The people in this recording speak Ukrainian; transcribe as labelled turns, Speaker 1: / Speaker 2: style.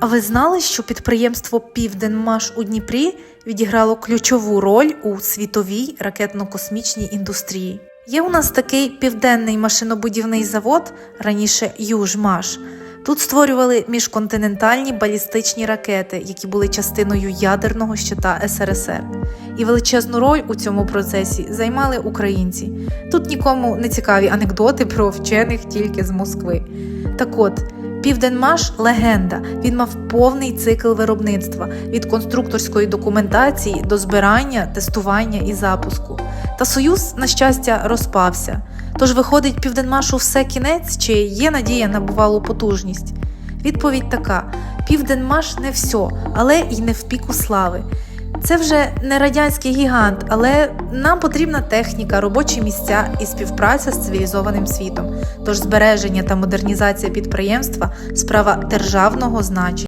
Speaker 1: А ви знали, що підприємство Південмаш у Дніпрі відіграло ключову роль у світовій ракетно-космічній індустрії? Є у нас такий південний машинобудівний завод, раніше Южмаш. Тут створювали міжконтинентальні балістичні ракети, які були частиною ядерного щита СРСР. І величезну роль у цьому процесі займали українці. Тут нікому не цікаві анекдоти про вчених тільки з Москви. Так от, Південмаш легенда. Він мав повний цикл виробництва від конструкторської документації до збирання, тестування і запуску. Та союз, на щастя, розпався. Тож виходить, південмашу все кінець чи є надія на бувалу потужність? Відповідь така: Південмаш не все, але й не в піку слави. Це вже не радянський гігант, але нам потрібна техніка, робочі місця і співпраця з цивілізованим світом. Тож збереження та модернізація підприємства справа державного значення.